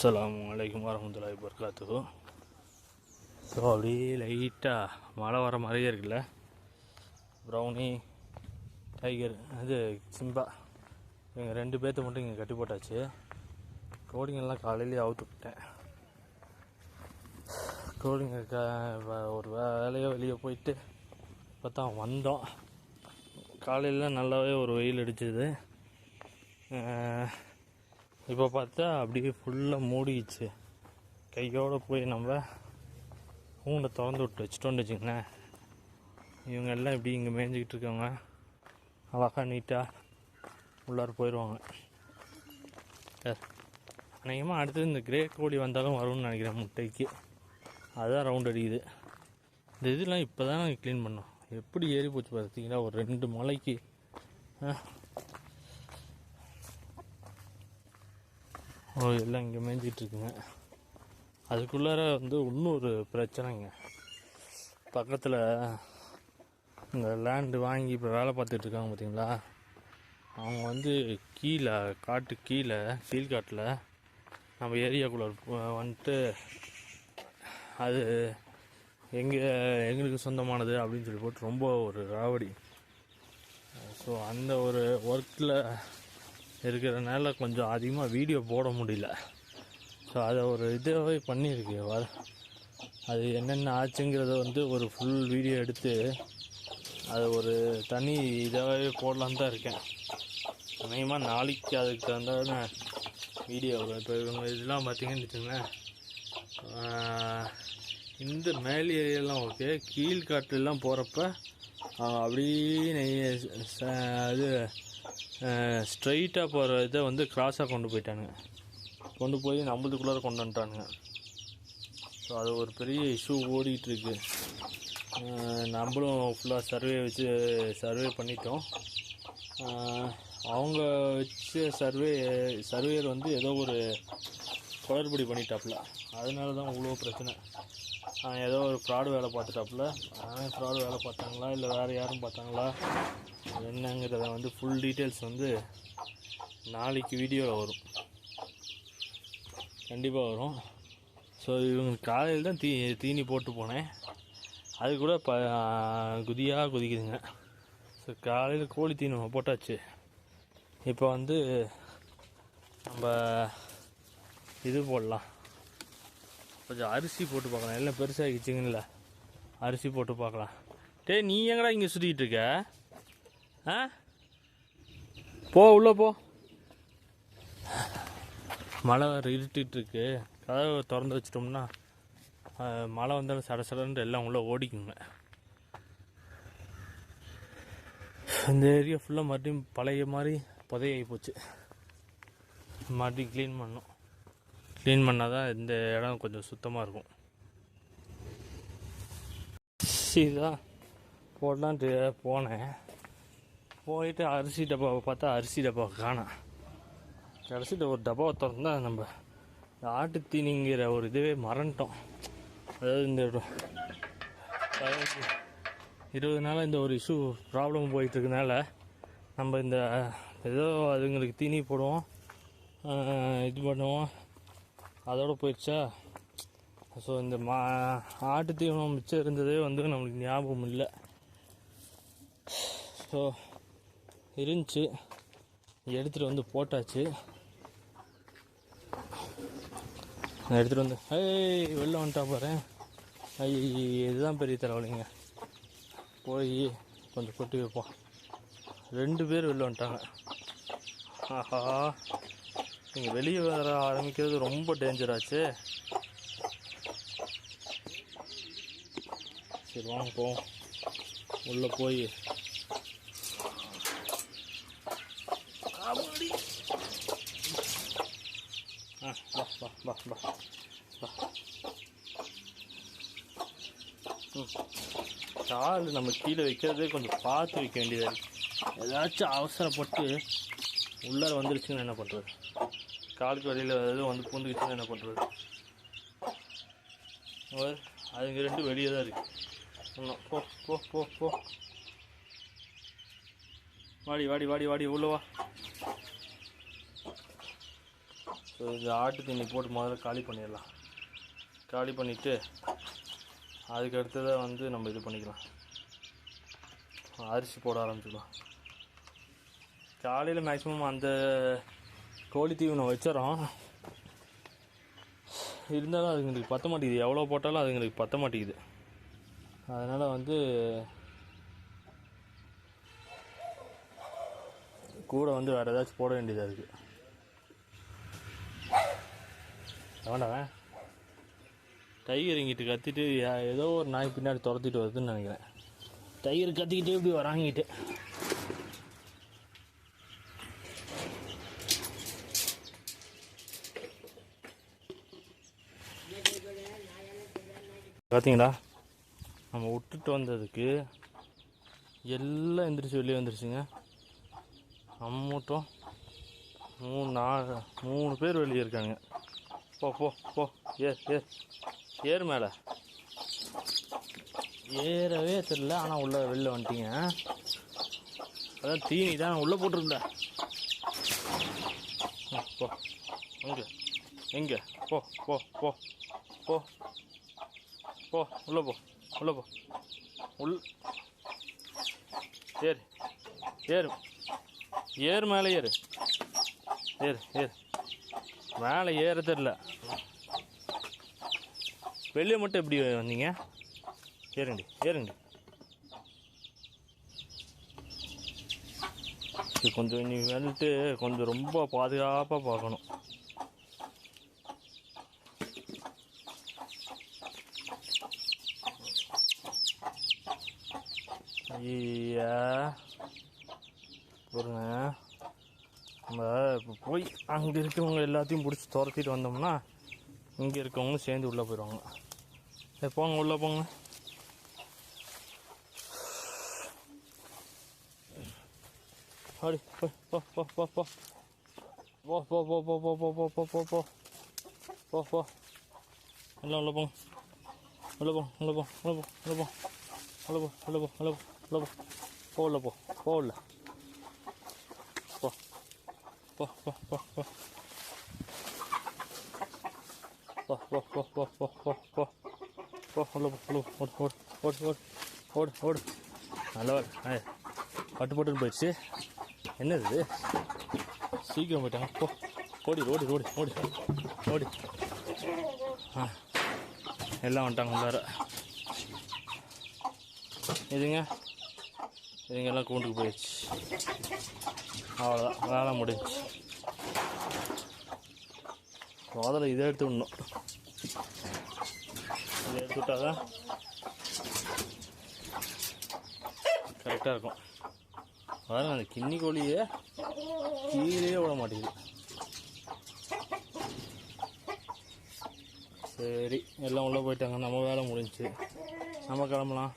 அஸ்லாம் அலைக்கும் வரமத்துல்லாஹி வபரகாத்துஹு ஸோ அப்படியே லைட்டாக மழை வர மாதிரியே இருக்குல்ல? ப்ரௌனி டைகர் அது சிம்பா இவங்க ரெண்டு பேர்த்த மட்டும் இங்கே கட்டி போட்டாச்சு. கோடிங்கெல்லாம் காலையிலேயே அவுத்து விட்டேன். கோடிங்க க ஒரு வேலையோ வெளியே போயிட்டு இப்போ தான் வந்தோம். காலையில் நல்லாவே ஒரு வெயில் அடிச்சது. இப்போ பார்த்தா அப்படியே ஃபுல்லாக மூடிடுச்சு. கையோடு போய் நம்ம ஊனை திறந்து விட்டு வச்சுட்டோன்னு வச்சுங்களேன் இவங்க எல்லாம் இப்படி இங்கே மேய்ஞ்சிக்கிட்டு இருக்கவங்க அழகாக நீட்டாக உள்ளார போயிடுவாங்க அநேகமாக அடுத்தது இந்த கிரே கோழி வந்தாலும் வரும்னு நினைக்கிறேன் முட்டைக்கு. அதுதான் ரவுண்ட் அடிக்குது. இந்த இதெல்லாம் இப்போ தான் நாங்கள் க்ளீன் பண்ணோம். எப்படி ஏறி போச்சு பார்த்தீங்கன்னா ஒரு ரெண்டு மலைக்கு ஆ ஓ எல்லாம் இங்கே மேய்ஞ்சிட்டு இருக்குங்க. அதுக்குள்ளார வந்து இன்னொரு பிரச்சனைங்க. பக்கத்தில் இந்த லேண்டு வாங்கி இப்போ வேலை பார்த்துட்டு இருக்காங்க பார்த்தீங்களா அவங்க வந்து கீழே காட்டு கீழே கீழ்காட்டில் நம்ம ஏரியாக்குள்ளே வந்துட்டு அது எங்கே எங்களுக்கு சொந்தமானது அப்படின்னு சொல்லி போட்டு ரொம்ப ஒரு ராவடி. ஸோ அந்த ஒரு ஒர்க்கில் இருக்கிறனால கொஞ்சம் அதிகமாக வீடியோ போட முடியல. ஸோ அதை ஒரு இதாகவே பண்ணியிருக்கு அது என்னென்ன ஆச்சுங்கிறத வந்து ஒரு ஃபுல் வீடியோ எடுத்து அது ஒரு தனி இதாகவே போடலான்னு தான் இருக்கேன். அநேகமாக நாளைக்கு அதுக்கு தகுந்த வீடியோ இப்போ இவங்க இதெல்லாம் பார்த்தீங்கன்னு வச்சுங்களேன் இந்த மேல் ஏரியாலாம் ஓகே கீழ்காட்டுலாம் போகிறப்ப அப்படியே நெய் அது ஸ்ட்ரைட்டாக போகிற இதை வந்து கிராஸாக கொண்டு போயிட்டானுங்க. கொண்டு போய் நம்மளுக்குள்ளார கொண்டு வந்துட்டானுங்க. ஸோ அது ஒரு பெரிய இஷ்யூ ஓடிட்டு நம்மளும் ஃபுல்லாக சர்வே வச்சு சர்வே பண்ணிட்டோம். அவங்க வச்ச சர்வே சர்வேயர் வந்து ஏதோ ஒரு குளறுபடி பண்ணிட்டாப்புல. அதனால தான் இவ்வளோ பிரச்சனை ஏதோ ஒரு ஃப்ராடு வேலை பார்த்துட்டாப்புல. அவன் ஃப்ராடு வேலை பார்த்தாங்களா? இல்லை வேறு யாரும் பார்த்தாங்களா? என்னங்கிறத வந்து ஃபுல் டீட்டெயில்ஸ் வந்து நாளைக்கு வீடியோவில் வரும். கண்டிப்பாக வரும். ஸோ இவங்க காலையில் தான் தீ தீனி போட்டு போனேன். அது கூட ப குதியாக குதிக்குதுங்க. ஸோ காலையில் கோழி தீனி போட்டாச்சு. இப்போ வந்து நம்ம இது போடலாம். கொஞ்சம் அரிசி போட்டு பார்க்கலாம். எல்லாம் பெருசாகிச்சுங்கல்ல அரிசி போட்டு பார்க்கலாம். டேய் நீ எங்கடா இங்கே சுற்றிக்கிட்டு இருக்க? ஆ? போ உள்ளே போ. மழை வேறு இருட்டிட்டு இருக்கு. கதவை திறந்து வச்சிட்டோம்னா மழை வந்தாலும் சட சடன்ட்டு எல்லாம் உள்ளே ஓடிக்குங்க. இந்த ஏரியா ஃபுல்லாக மறுபடியும் பழைய மாதிரி புதையாகி போச்சு. மறுபடியும் க்ளீன் பண்ணணும். க்ளீன் பண்ணால் தான் இந்த இடம் கொஞ்சம் சுத்தமாக இருக்கும். தான் போடலான்ட்டு போனேன். போயிட்டு அரிசி டப்பாவை பார்த்தா அரிசி டப்பாவை காணோம் கடைசியில் ஒரு டப்பாவை திறந்தா நம்ம இந்த ஆட்டு தீனிங்கிற ஒரு இதுவே மறந்துட்டோம். அதாவது இந்த இருபது நாளாக இந்த ஒரு இஷ்யூ ப்ராப்ளம் போயிட்டுருக்கனால நம்ம இந்த ஏதோ அதுங்களுக்கு தீனி போடுவோம். இது பண்ணுவோம். அதோடு போயிடுச்சா? ஸோ இந்த மா ஆட்டு தீவனம் மிச்சம் இருந்ததே வந்து நம்மளுக்கு ஞாபகம் இல்லை. ஸோ இருந்துச்சு. எடுத்துகிட்டு வந்து போட்டாச்சு. நான் எடுத்துகிட்டு வந்து ஏய் வெளில வந்துட்டா பாரு. ஐ இதுதான் பெரிய தலைவலிங்க. போய் கொஞ்சம் கொட்டி வைப்போம். ரெண்டு பேர் வெளில வந்துட்டாங்க. ஆஹா. நீங்கள் வெளியே வர ஆரம்பிக்கிறது ரொம்ப டேஞ்சராச்சு சரி வாங்க போவோம். உள்ளே போய். ஆ வா வா வா வா வா. ம். கால் நம்ம கீழே வைக்கிறதே கொஞ்சம் பார்த்து வைக்க வேண்டியதாக ஏதாச்சும் அவசரப்பட்டு உள்ளார வந்துருச்சுன்னு என்ன பண்ணுறது காலுக்கு வழியில் எதுவும் வந்து பூந்துக்கிச்சுன்னு என்ன பண்ணுறது அதுங்க ரெண்டு வெளியே தான் இருக்குது போ போ போ போ. வாடி வாடி வாடி வாடி உள்ளவா ஸோ இது ஆட்டு தண்ணி போட்டு முதல்ல காலி பண்ணிடலாம். காலி பண்ணிவிட்டு அதுக்கு அடுத்ததாக வந்து நம்ம இது பண்ணிக்கலாம். அரிசி போட ஆரம்பிச்சிடலாம். காலையில் மேக்ஸிமம் அந்த கோழி தீவனம் வச்சிடறோம். இருந்தாலும் அதுங்களுக்கு பத்த மாட்டேங்குது. எவ்வளோ போட்டாலும் அதுங்களுக்கு பற்ற மாட்டேங்குது. அதனால் வந்து கூட வந்து வேறு ஏதாச்சும் போட வேண்டியதாக இருக்குது வேண்டாம் டைகர் இங்கிட்டு கத்திட்டு ஏதோ ஒரு நாய் பின்னாடி துரத்திட்டு வருதுன்னு நினைக்கிறேன். டைகர் கத்திக்கிட்டே இப்படி வராங்கிட்டு பார்த்தீங்களா நம்ம விட்டுட்டு வந்ததுக்கு எல்லாம் எந்திரிச்சு வெளியே வந்துருச்சுங்க. அம்மூட்டம். மூணு நாலு மூணு பேர் வெளியே இருக்காங்க. போ போ போ. ஏர் ஏர் ஏர் மேலே. ஏறவே தெரில ஆனால் உள்ளே வெளில வந்துட்டீங்க. அதான் தீனி தான் உள்ளே போட்டிருந்தேன். போ. எங்கே எங்கே போ போ போ. போ. போ உள்ளே போ உள்ளே போ. உள். ஏறு ஏறு. ஏறு மேலே ஏறு. ஏறு ஏறு. மேலே ஏற தெரில வெளியே மட்டும் எப்படி வந்தீங்க? ஏறுங்கடி ஏறுங்கடி இது கொஞ்சம் நீ வந்துட்டு கொஞ்சம் ரொம்ப பாதுகாப்பாக பார்க்கணும். ஐயா பாருங்க நம்ம இப்போ போய் அங்கே இருக்கிறவங்க எல்லாத்தையும் பிடிச்சி துரத்திட்டு வந்தோம்னா இங்கே இருக்கவங்களும் சேர்ந்து உள்ளே போயிடுவாங்க சரி போங்க உள்ளே போங்க அடி போ போ போ போ போ போ போ போ போ போ போ போ போ போ போ போ போ எல்லாம் உள்ள போங்க உள்ள போங்க உள்ள போ உள்ள போங்க உள்ள போங்க உள்ள போ உள்ள போ உள்ள போ உள்ள போ போ உள்ள போ போ உள்ள போ போ போ போ போ போ போ போ போ போ போ போ போ உள்ள போ உள்ள போ ஓடு ஓடு ஓடு ஓடு ஓடு ஓடு நல்ல வேலை ஏய், பட்டு பட்டுன்னு போயிடுச்சு. என்னது? இது சீக்கிரம் போயிட்டாங்க. போ ஓடி ஓடி ஓடி ஓடி ஓடி. ஆ எல்லாம் வந்துட்டாங்க உள்ளார இதுங்க? இவங்கெல்லாம் கூண்டுக்கு போயிடுச்சு. அவ்வளோதான் வேலை முடிஞ்சு. முதல்ல இதை எடுத்து விடணும். இதை எடுத்து விட்டாதான் கரெக்டாக இருக்கும். அதான் அந்த கிண்ணி கோழியை கீழே விட மாட்டேங்குது. சரி எல்லாம் உள்ளே போயிட்டாங்க. நம்ம வேலை முடிஞ்சு. நம்ம கிளம்பலாம்.